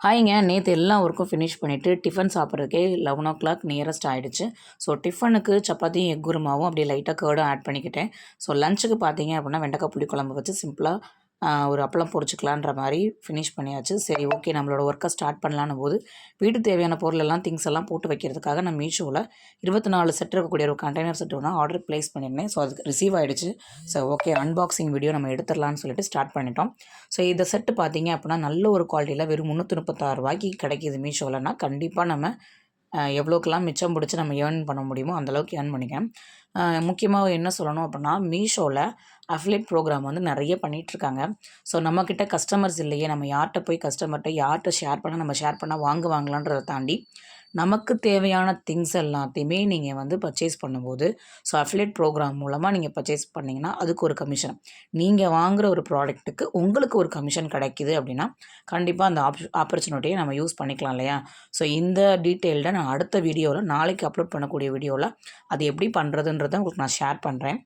ஹாய்ங்க நேற்று எல்லா ஒர்க்கும் ஃபினிஷ் பண்ணிவிட்டு டிஃபன் சாப்பிட்றதுக்கே லெவன் ஓ கிளாக் நியரஸ்ட் ஆகிடுச்சு ஸோ டிஃபனுக்கு சப்பாத்தியும் எக் குருமாவும் அப்படியே லைட்டாக கேர்டும் ஆட் பண்ணிக்கிட்டேன். ஸோ லஞ்சுக்கு பார்த்தீங்க அப்படின்னா வெண்டைக்காய் புளி குழம்பு வச்சு சிம்பிளாக ஒரு அப்பளம் பொறிச்சிக்கலான்ற மாதிரி ஃபினிஷ் பண்ணியாச்சு. சரி ஓகே நம்மளோட ஒர்க்கை ஸ்டார்ட் பண்ணலான்னு போது வீட்டு தேவையான பொருள் எல்லாம் திங்ஸ் எல்லாம் போட்டு வைக்கிறதுக்காக நான் மீஷோவில் இருபத்தி நாலு செட் இருக்கக்கூடிய ஒரு கண்டெய்னர் செட் ஒன்று ஆர்டர் ப்ளேஸ் பண்ணியிருந்தேன். ஸோ அதுக்கு ரிசீவ் ஆகிடுச்சு ஸோ ஓகே அன்பாக்சிங் வீடியோ நம்ம எடுத்துடலாம்னு சொல்லிட்டு ஸ்டார்ட் பண்ணிட்டோம். ஸோ இந்த செட்டு பார்த்தீங்க அப்படின்னா நல்ல ஒரு குவாலிட்டியில் வெறும் முந்நூற்றி முப்பத்தாறு ரூபாய்க்கு கிடைக்கிது மீஷோவில்னா கண்டிப்பாக நம்ம எவ்வளோக்கெல்லாம் மிச்சம் பிடிச்சி நம்ம ஏர்ன் பண்ண முடியுமோ அந்தளவுக்கு ஏர்ன் பண்ணிக்கேன் முக்கியமாக என்ன சொல்லணும் அப்படின்னா மீஷோவில் அஃபிலேட் ப்ரோக்ராம் வந்து நிறைய பண்ணிகிட்ருக்காங்க ஸோ நம்மக்கிட்ட கஸ்டமர்ஸ் இல்லையே நம்ம யார்கிட்ட போய் கஸ்டமர்கிட்ட யார்கிட்ட ஷேர் பண்ண நம்ம ஷேர் பண்ணால் வாங்குவாங்களான்றதை தாண்டி நமக்கு தேவையான திங்ஸ் எல்லாத்தையுமே நீங்கள் வந்து பர்ச்சேஸ் பண்ணும்போது ஸோ அஃபிலேட் ப்ரோக்ராம் மூலமாக நீங்கள் பர்ச்சேஸ் பண்ணிங்கன்னா அதுக்கு ஒரு கமிஷன் நீங்கள் வாங்குகிற ஒரு ப்ராடக்ட்டுக்கு உங்களுக்கு ஒரு கமிஷன் கிடைக்குது அப்படின்னா கண்டிப்பாக அந்த ஆப் ஆப்பர்ச்சுனிட்டியை நம்ம யூஸ் பண்ணிக்கலாம் இல்லையா? ஸோ இந்த டீட்டெயில்டை நான் அடுத்த வீடியோவில் நாளைக்கு அப்லோட் பண்ணக்கூடிய வீடியோவில் அது எப்படி அப்படின்றத உங்களுக்கு நான் ஷேர் பண்ணுறேன்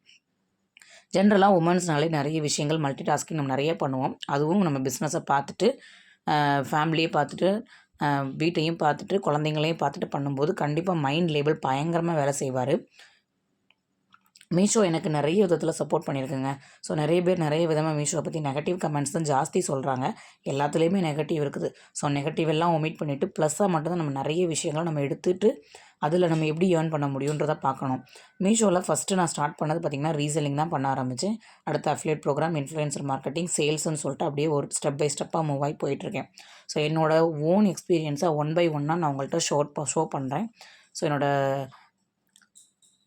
ஜென்ரலாக உமன்ஸ்னாலே நிறைய விஷயங்கள் மல்டி டாஸ்கிங் நம்ம நிறைய பண்ணுவோம். அதுவும் நம்ம பிஸ்னஸை பார்த்துட்டு ஃபேமிலியை பார்த்துட்டு வீட்டையும் பார்த்துட்டு குழந்தைங்களையும் பார்த்துட்டு பண்ணும்போது கண்டிப்பாக மைண்ட் லேபிள் பயங்கரமாக வேலை செய்வார். மீஷோ எனக்கு நிறைய விதத்தில் சப்போர்ட் பண்ணியிருக்குங்க. ஸோ நிறைய பேர் நிறைய விதமாக மீஷோவை பற்றி நெகட்டிவ் கமெண்ட்ஸ் தான் ஜாஸ்தி சொல்கிறாங்க எல்லாத்துலேயுமே நெகட்டிவ் இருக்குது. ஸோ நெகட்டிவ் எல்லாம் ஒமிட் பண்ணிவிட்டு ப்ளஸ்ஸாக மட்டும்தான் நம்ம நிறைய விஷயங்களை நம்ம எடுத்துட்டு அதில் நம்ம எப்படி ஏர்ன் பண்ண முடியுன்றதை பார்க்கணும். மீஷோவில் ஃபஸ்ட்டு நான் ஸ்டார்ட் பண்ணது பார்த்திங்கன்னா ரீசெல்லிங் தான் பண்ண ஆரம்பித்தேன் அடுத்த அஃபிலேட் ப்ரோக்ராம் இன்ஃப்ளூயன்சர் மார்க்கெட்டிங் சேல்ஸ்னு சொல்லிட்டு அப்படியே ஒரு ஸ்டெப் பை ஸ்டெப்பாக மூவ் ஆகி போயிட்டுருக்கேன். ஸோ என்னோடய ஓன் எக்ஸ்பீரியன்ஸை ஒன் பை ஒன்னாக நான் உங்கள்கிட்ட ஷோ ஷோ பண்ணுறேன் ஸோ என்னோட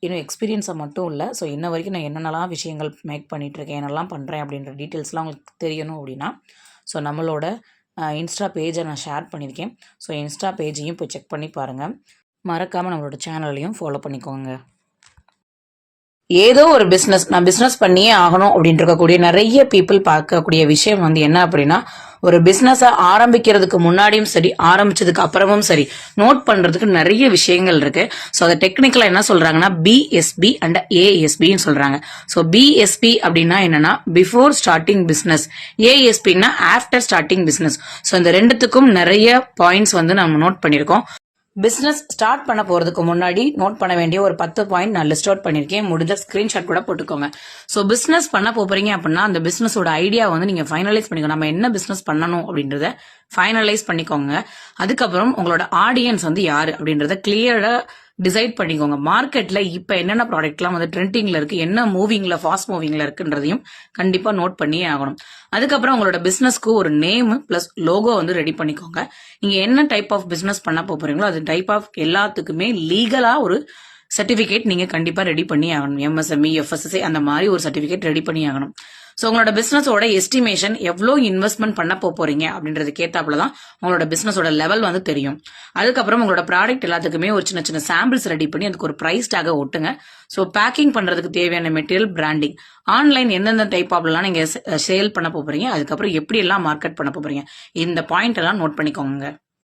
இன்னும் எக்ஸ்பீரியன்ஸை மட்டும் இல்லை. ஸோ இன்ன வரைக்கும் நான் என்னென்னலாம் விஷயங்கள் மேக் பண்ணிகிட்ருக்கேன் என்னெல்லாம் பண்ணுறேன் அப்படின்ற டீட்டெயில்ஸ்லாம் உங்களுக்கு தெரியணும் அப்படின்னா ஸோ நம்மளோட இன்ஸ்டா பேஜை நான் ஷேர் பண்ணியிருக்கேன். ஸோ இன்ஸ்டா பேஜையும் போய் செக் பண்ணி பாருங்கள் மறக்காமல் நம்மளோட சேனலையும் ஃபாலோ பண்ணிக்கோங்க. ஏதோ ஒரு பிஸ்னஸ் நான் பிஸ்னஸ் பண்ணியே ஆகணும் அப்படின்னு இருக்கக்கூடிய நிறைய பீப்புள் பார்க்கக்கூடிய விஷயம் வந்து என்ன அப்படின்னா ஒரு பிஸ்னஸை ஆரம்பிக்கிறதுக்கு முன்னாடியும் சரி ஆரம்பிச்சதுக்கு அப்புறமும் சரி நோட் பண்றதுக்கு நிறைய விஷயங்கள் இருக்கு. ஸோ அதை டெக்னிக்கலாக என்ன சொல்கிறாங்கன்னா பிஎஸ்பி அண்ட் ஏஎஸ்பின்னு சொல்கிறாங்க ஸோ பிஎஸ்பி அப்படின்னா என்னன்னா பிஃபோர் ஸ்டார்டிங் பிஸ்னஸ் ஏஎஸ்பின்னா ஆஃப்டர் ஸ்டார்டிங் பிஸ்னஸ் ஸோ இந்த ரெண்டுத்துக்கும் நிறைய பாயிண்ட்ஸ் வந்து நம்ம நோட் பண்ணியிருக்கோம். பிஸ்னஸ் ஸ்டார்ட் பண்ண போகிறதுக்கு முன்னாடி நோட் பண்ண வேண்டிய ஒரு பத்து பாயிண்ட் நான் லிஸ்ட் அவுட் பண்ணியிருக்கேன் முடிஞ்ச ஸ்க்ரீன்ஷாட் கூட போட்டுக்கோங்க. ஸோ பிஸ்னஸ் பண்ண போகிறீங்க அப்படின்னா அந்த பிஸ்னஸோட ஐடியா வந்து நீங்கள் ஃபைனலைஸ் பண்ணிக்கோங்க. நம்ம என்ன பிஸ்னஸ் பண்ணணும் அப்படின்றத ஃபைனலைஸ் பண்ணிக்கோங்க. அதுக்கப்புறம் உங்களோட ஆடியன்ஸ் வந்து யாரு அப்படின்றத கிளியராக டிசைட் பண்ணிக்கோங்க. மார்க்கெட்ல இப்போ என்னென்ன ப்ராடக்ட்லாம் வந்து ட்ரெண்டிங்ல இருக்கு என்ன மூவிங்ல ஃபாஸ்ட் மூவிங்ல இருக்குன்றதையும் கண்டிப்பா நோட் பண்ணியே ஆகணும். அதுக்கப்புறம் உங்களோட பிசினஸ்க்கு ஒரு நேம் பிளஸ் லோகோ வந்து ரெடி பண்ணிக்கோங்க. நீங்க என்ன டைப் ஆஃப் பிசினஸ் பண்ண போறீங்களோ அது டைப் ஆஃப் எல்லாத்துக்குமே லீகலா ஒரு சர்டிஃபிகேட் நீங்கள் கண்டிப்பாக ரெடி பண்ணி ஆகணும். எம்எஸ்எம்இ எஃப்எஸ்எஸ்ஐ அந்த மாதிரி ஒரு சர்டிஃபிகேட் ரெடி பண்ணி ஆகணும். ஸோ உங்களோட பிஸ்னஸோட எஸ்டிமேஷன் எவ்வளோ இன்வெஸ்ட்மெண்ட் பண்ண போறீங்க அப்படின்றதுக்கு ஏத்தாப்புல தான் உங்களோட பிஸ்னஸோட லெவல் வந்து தெரியும். அதுக்கப்புறம் உங்களோட ப்ராடக்ட் எல்லாத்துக்குமே ஒரு சின்ன சின்ன சாம்பிள்ஸ் ரெடி பண்ணி அதுக்கு ஒரு ப்ரைஸ் டாக ஒட்டுங்க. ஸோ பேக்கிங் பண்ணுறதுக்கு தேவையான மெட்டீரியல் பிராண்டிங் ஆன்லைன் எந்தெந்த டைப் ஆப்லாம் நீங்க சேல் பண்ண போறீங்க அதுக்கப்புறம் எப்படி எல்லாம் மார்க்கெட் பண்ண போறீங்க இந்த பாயிண்ட் எல்லாம் நோட் பண்ணிக்கோங்க.